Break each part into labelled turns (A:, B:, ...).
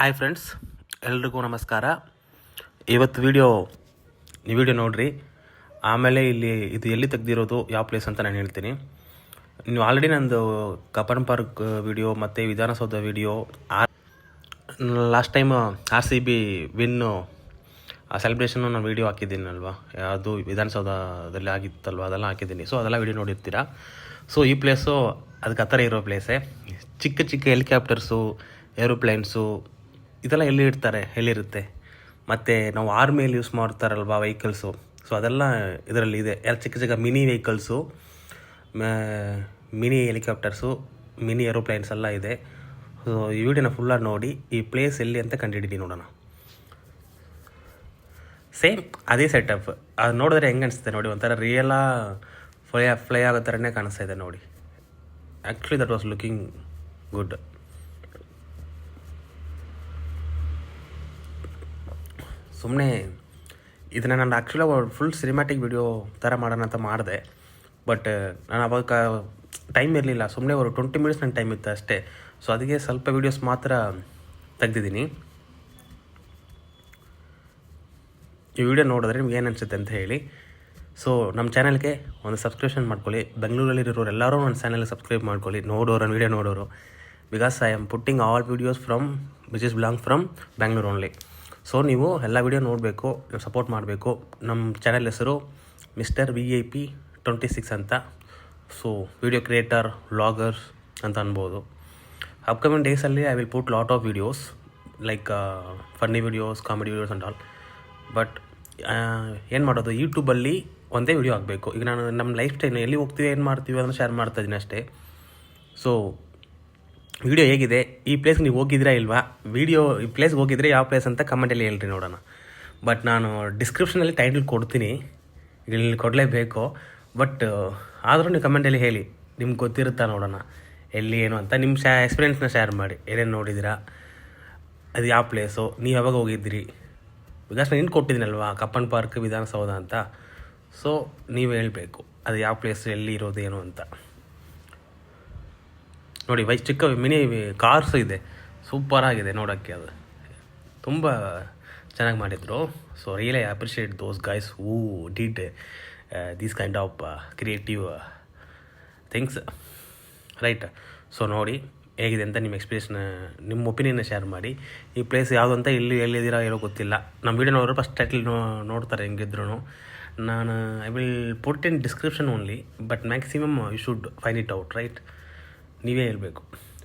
A: Hi friends ಎಲ್ರಿಗೂ ನಮಸ್ಕಾರ. ಇವತ್ತು ವಿಡಿಯೋ ಈ ವಿಡಿಯೋ ನೋಡಿರಿ. ಆಮೇಲೆ ಇಲ್ಲಿ ಇದು ಎಲ್ಲಿ ತೆಗ್ದಿರೋದು, ಯಾವ ಪ್ಲೇಸ್ ಅಂತ ನಾನು ಹೇಳ್ತೀನಿ. ನೀವು ಆಲ್ರೆಡಿ ನಂದು ಕಪನ್ ಪಾರ್ಕ್ ವಿಡಿಯೋ ಮತ್ತು Vidhana Soudha video last time R C B win ಆ ಸೆಲೆಬ್ರೇಷನ್ನು ನಾನು ವೀಡಿಯೋ ಹಾಕಿದ್ದೀನಲ್ವಾ? ಯಾವುದು ವಿಧಾನಸೌಧದಲ್ಲಿ ಆಗಿತ್ತಲ್ವ? ಅದೆಲ್ಲ ಹಾಕಿದ್ದೀನಿ. ಸೊ ಅದೆಲ್ಲ ವೀಡಿಯೋ ನೋಡಿರ್ತೀರಾ? ಸೊ ಈ ಪ್ಲೇಸು ಅದಕ್ಕೆ ಹತ್ತಿರ ಇರೋ ಪ್ಲೇಸೇ ಚಿಕ್ಕ ಚಿಕ್ಕ ಹೆಲಿಕಾಪ್ಟರ್ಸು ಏರೋಪ್ಲೇನ್ಸು ಇದೆಲ್ಲ ಎಲ್ಲಿ ಇಡ್ತಾರೆ, ಎಲ್ಲಿರುತ್ತೆ? ಮತ್ತು ನಾವು ಆರ್ಮಿಯಲ್ಲಿ ಯೂಸ್ ಮಾಡ್ತಾರಲ್ವಾ ವೆಹಿಕಲ್ಸು ಸೊ ಅದೆಲ್ಲ ಇದರಲ್ಲಿ ಇದೆ. ಎಲ್ಲ ಚಿಕ್ಕ ಚಿಕ್ಕ mini vehicles mini helicopters mini aeroplanes ಎಲ್ಲ ಇದೆ. ಸೊ ಈ ವಿಡಿಯೋನ ಫುಲ್ಲಾಗಿ ನೋಡಿ, ಈ ಪ್ಲೇಸ್ ಎಲ್ಲಿ ಅಂತ ಕಂಡುಹಿಡಿದು ನೋಡೋಣ. ಸೇಮ್ ಅದೇ ಸೆಟಪ್ ಅದು ನೋಡಿದ್ರೆ ಹೆಂಗೆ ಅನಿಸುತ್ತೆ ನೋಡಿ, ಒಂಥರ ರಿಯಲ ಫ್ಲೈ ಫ್ಲೈ ಆಗೋ ಥರನೇ ಕಾಣಿಸ್ತಾ ಇದೆ ನೋಡಿ. Actually that was looking good ಸುಮ್ಮನೆ ಇದನ್ನು ನಾನು ಆ್ಯಕ್ಚುಲಿ ಫುಲ್ ಸಿನಿಮ್ಯಾಟಿಕ್ ವಿಡಿಯೋ ಥರ ಮಾಡೋಣ ಅಂತ ಮಾಡಿದೆ. ಬಟ್ ನಾನು ಅವಾಗ ಟೈಮ್ ಇರಲಿಲ್ಲ. ಸುಮ್ಮನೆ ಒಂದು ಟ್ವೆಂಟಿ ಮಿನಿಟ್ಸ್ ನನ್ನ ಟೈಮ್ ಇತ್ತು ಅಷ್ಟೇ. ಸೊ ಅದಕ್ಕೆ ಸ್ವಲ್ಪ ವೀಡಿಯೋಸ್ ಮಾತ್ರ ತೆಗ್ದಿದ್ದೀನಿ. ಈ ವಿಡಿಯೋ ನೋಡಿದ್ರೆ ನಿಮ್ಗೆ ಏನು ಅನಿಸುತ್ತೆ ಅಂತ ಹೇಳಿ. ಸೊ ನಮ್ಮ ಚಾನಲ್ಗೆ ಒಂದು ಸಬ್ಸ್ಕ್ರಿಪ್ಷನ್ ಮಾಡ್ಕೊಳ್ಳಿ. ಬೆಂಗಳೂರಲ್ಲಿರೋರು ಎಲ್ಲರೂ ನನ್ನ ಚಾನಲ್ಗೆ ಸಬ್ಸ್ಕ್ರೈಬ್ ಮಾಡ್ಕೊಳ್ಳಿ. ನೋಡೋರು ವೀಡಿಯೋ ನೋಡೋರು. Because I am putting all videos from which is belong from Bangalore only so ನೀವು ಎಲ್ಲ ವಿಡಿಯೋ ನೋಡಬೇಕು ಸಪೋರ್ಟ್ ಮಾಡಬೇಕು. ನಮ್ಮ ಚಾನೆಲ್ ಹೆಸರು mister V I P twenty six ಅಂತ. ಸೊ ವಿಡಿಯೋ ಕ್ರಿಯೇಟರ್ ವ್ಲಾಗರ್ಸ್ ಅಂತ ಅನ್ಬೋದು. ಅಪ್ಕಮಿಂಗ್ ಡೇಸಲ್ಲಿ I will put lot of videos like funny videos comedy videos and all but ಏನು ಮಾಡೋದು ಯೂಟ್ಯೂಬಲ್ಲಿ ಒಂದೇ ವಿಡಿಯೋ ಆಗಬೇಕು ಈಗ ನಾನು ನಮ್ಮ ಲೈಫ್ ಸ್ಟೈಲ್ ಎಲ್ಲಿ ಹೋಗ್ತೀವಿ, ಏನು ಮಾಡ್ತೀವಿ ಅದನ್ನು ಶೇರ್ ಮಾಡ್ತಾ ಇದ್ದೀನಿ ಅಷ್ಟೇ. ಸೊ ವಿಡಿಯೋ ಹೇಗಿದೆ? ಈ ಪ್ಲೇಸ್ಗೆ ನೀವು ಹೋಗಿದ್ದೀರಾ ಇಲ್ವಾ? ವಿಡಿಯೋ, ಈ ಪ್ಲೇಸ್ಗೆ ಹೋಗಿದ್ರೆ ಯಾವ ಪ್ಲೇಸ್ ಅಂತ ಕಮೆಂಟಲ್ಲಿ ಹೇಳ್ರಿ ನೋಡೋಣ. ಬಟ್ ನಾನು ಡಿಸ್ಕ್ರಿಪ್ಷನಲ್ಲಿ ಟೈಟಲ್ ಕೊಡ್ತೀನಿ. ಇಲ್ಲಿ ಕೊಡಲೇಬೇಕು. ಬಟ್ ಆದರೂ ನೀವು ಕಮೆಂಟಲ್ಲಿ ಹೇಳಿ. ನಿಮ್ಗೆ ಗೊತ್ತಿರುತ್ತಾ ನೋಡೋಣ. ಎಲ್ಲಿ ಏನು ಅಂತ ನಿಮ್ಮ ಶಾ ಎಕ್ಸ್ಪೀರಿಯೆನ್ಸ್ನ ಶೇರ್ ಮಾಡಿ. ಏನೇನು ನೋಡಿದ್ದೀರಾ? ಅದು ಯಾವ ಪ್ಲೇಸು ನೀವು ಯಾವಾಗ ಹೋಗಿದ್ದೀರಿ? ಬಿಕಾಸ್ ನಾನು ಇನ್ನು ಕೊಟ್ಟಿದ್ದೀನಲ್ವಾ? ಕಪ್ಪನ್ ಪಾರ್ಕ್ ವಿಧಾನಸೌಧ ಅಂತ. ಸೊ ನೀವು ಹೇಳಬೇಕು. ಅದು ಯಾವ ಪ್ಲೇಸ್ ಎಲ್ಲಿ ಇರೋದು, ಏನು ಅಂತ. ನೋಡಿ, ವೈ ಚಿಕ್ಕ ಮಿನಿ ಕಾರ್ಸ್ ಇದೆ. ಸೂಪರ್ ಆಗಿದೆ ನೋಡೋಕ್ಕೆ ಅದು. ತುಂಬ ಚೆನ್ನಾಗಿ ಮಾಡಿದರು. So really appreciate those guys who did these kind of creative things right so ನೋಡಿ, ಹೇಗಿದೆ ಅಂತ ನಿಮ್ಮ ಎಕ್ಸ್ಪೀರಿಯನ್ಸ್ನ ನಿಮ್ಮ ಒಪಿನಿಯನ್ನ ಶೇರ್ ಮಾಡಿ. ಈ ಪ್ಲೇಸ್ ಯಾವುದು ಅಂತ ಇಲ್ಲಿ ಎಲ್ಲಿದ್ದೀರಾ ಹೇಳೋ ಗೊತ್ತಿಲ್ಲ. ನಮ್ಮ ವೀಡಿಯೋ ನೋಡಿದ್ರೆ ಫಸ್ಟ್ ಟೈಟಲ್ ನೋ ನೋಡ್ತಾರೆ ಹೆಂಗಿದ್ರು ನಾನು I will put in description only but maximum you should find it out right ನೀವೇ ಹೇಳಬೇಕು.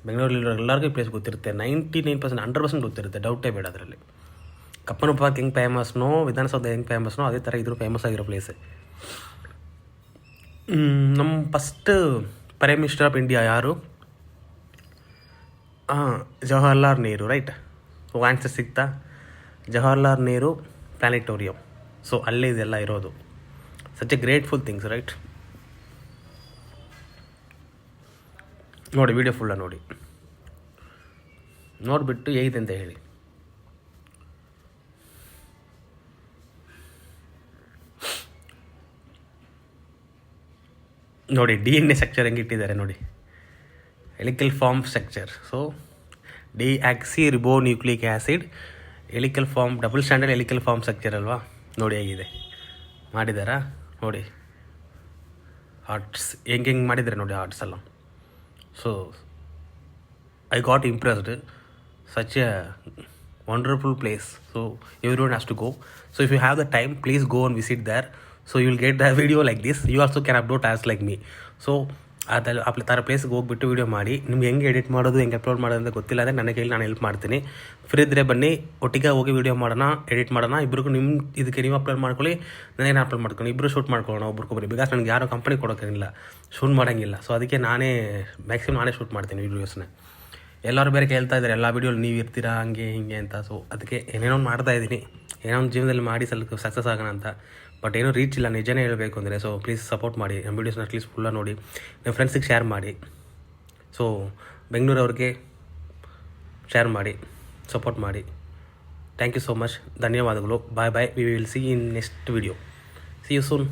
A: ಬೆಂಗಳೂರಲ್ಲಿರೋ ಎಲ್ಲರಿಗೂ ಪ್ಲೇಸ್ ಗೊತ್ತಿರುತ್ತೆ. Ninety nine percent hundred percent ಗೊತ್ತಿರುತ್ತೆ. ಡೌಟೇ ಬೇಡ ಅದರಲ್ಲಿ. ಕಪ್ಪನ ಪಾರ್ಕ್ ಹೆಂಗೆ ಫೇಮಸ್ನೋ ವಿಧಾನಸೌಧ ಹೆಂಗೆ ಫೇಮಸ್ನೋ ಅದೇ ಥರ ಇದ್ರೂ ಫೇಮಸ್ ಆಗಿರೋ ಪ್ಲೇಸ್ ನಮ್ಮ first prime minister of India ಯಾರು? ಹಾಂ ಜವಾಹರ್ಲಾಲ್ ನೆಹರು ರೈಟ್ ಆನ್ಸರ್ ಸಿಗ್ತಾ? ಜವಾಹರ್ಲಾಲ್ ನೆಹರು ಪ್ಲಾನೆಟೋರಿಯಂ ಸೊ ಅಲ್ಲೇ ಇದೆಲ್ಲ ಇರೋದು. Such a grateful things right ನೋಡಿ ವಿಡಿಯೋ ಫುಲ್ಲ ನೋಡಿ. ನೋಡಿಬಿಟ್ಟು ಹೇಗಿದೆ ಅಂತ ಹೇಳಿ. ನೋಡಿ ಡಿ ಎನ್ ಎ ಸ್ಟ್ರಕ್ಚರ್ ಹೆಂಗೆ ಇಟ್ಟಿದ್ದಾರೆ ನೋಡಿ. Helical form structure so deoxyribonucleic acid helical form double standard helical form structure ಅಲ್ವಾ? ನೋಡಿ ಹೇಗಿದೆ. ಮಾಡಿದಾರಾ ನೋಡಿ. ಆರ್ಟ್ಸ್ ಹೆಂಗೆ ಹೆಂಗೆ ಮಾಡಿದ್ದಾರೆ ನೋಡಿ ಆರ್ಟ್ಸ್ ಎಲ್ಲ. So I got impressed. Such a wonderful place. So everyone has to go. So if you have the time, please go and visit there. So you will get the video like this. You also can upload as like me. So ಅದಲ್ಲ ಆ ಥರ ಪ್ಲೇಸ್ಗೆ ಹೋಗ್ಬಿಟ್ಟು video ಮಾಡಿ. ನಿಮ್ಗೆ ಹೆಂಗೆ edit ಮಾಡೋದು, ಹೆಂಗೆ ಅಪ್ಲೋಡ್ ಮಾಡೋದು ಅಂತ ಗೊತ್ತಿಲ್ಲ ಅಂದರೆ ನನಗೆ ಹೇಳಿ ನಾನು ಹೆಲ್ಪ್ ಮಾಡ್ತೀನಿ. ಫ್ರೀ ಇದ್ದರೆ ಬನ್ನಿ, ಒಟ್ಟಿಗೆ ಹೋಗಿ ವೀಡಿಯೋ ಮಾಡೋಣ ಎಡಿಟ್ ಮಾಡೋಣ. ಇಬ್ಬರಿಗೂ ನಿಮ್ಮ ಇದಕ್ಕೆ ನೀವು ಅಪ್ಲೋಡ್ ಮಾಡ್ಕೊಳ್ಳಿ ನನಗೆ ಅಪ್ಲೋಡ್ ಮಾಡ್ಕೊಳ್ಳಿ. ಇಬ್ಬರು ಶೂಟ್ ಮಾಡ್ಕೊಳ್ಳೋಣ, ಒಬ್ರಿಗೊಬ್ರು. ಬಿಕಾಸ್ ನನಗೆ ಯಾರು ಕಂಪನಿ ಕೊಡೋಕ್ಕಿಲ್ಲ ಶೂಟ್ ಮಾಡೋಂಗಿಲ್ಲ. ಸೊ ಅದಕ್ಕೆ ನಾನೇ ಮ್ಯಾಕ್ಸಿಮಮ್ ನಾನೇ ಶೂಟ್ ಮಾಡ್ತೀನಿ ವೀಡಿಯೋಸ್ನ ಎಲ್ಲರೂ ಬೇರೆ ಕೇಳ್ತಾ ಇದ್ದಾರೆ ಎಲ್ಲ ವೀಡಿಯೋಲಿ ನೀವು ಇರ್ತೀರಾ? ಹಂಗೆ, ಹಿಂಗೆ ಅಂತ. ಸೊ ಅದಕ್ಕೆ ಏನೇನೋ ಮಾಡ್ತಾ ಇದ್ದೀನಿ. ಏನೋ ಒಂದು ಜೀವನದಲ್ಲಿ ಮಾಡಿ ಸ್ವಲ್ಪ ಸಕ್ಸಸ್ ಆಗೋಣ ಅಂತ. ಬಟ್ ಏನೂ ರೀಚ್ ಇಲ್ಲ, ನಿಜನೇ ಹೇಳಬೇಕು ಅಂದರೆ. ಸೊ ಪ್ಲೀಸ್ ಸಪೋರ್ಟ್ ಮಾಡಿ. ನಮ್ಮ ವೀಡಿಯೋಸ್ನ ಅಟ್ಲೀಸ್ಟ್ ಫುಲ್ಲ ನೋಡಿ. ನಿಮ್ಮ ಫ್ರೆಂಡ್ಸಿಗೆ ಶೇರ್ ಮಾಡಿ. ಸೊ ಬೆಂಗಳೂರವ್ರಿಗೆ ಶೇರ್ ಮಾಡಿ. ಸಪೋರ್ಟ್ ಮಾಡಿ. ಥ್ಯಾಂಕ್ ಯು ಸೋ ಮಚ್ ಧನ್ಯವಾದಗಳು. Bye bye we will see in next video see you soon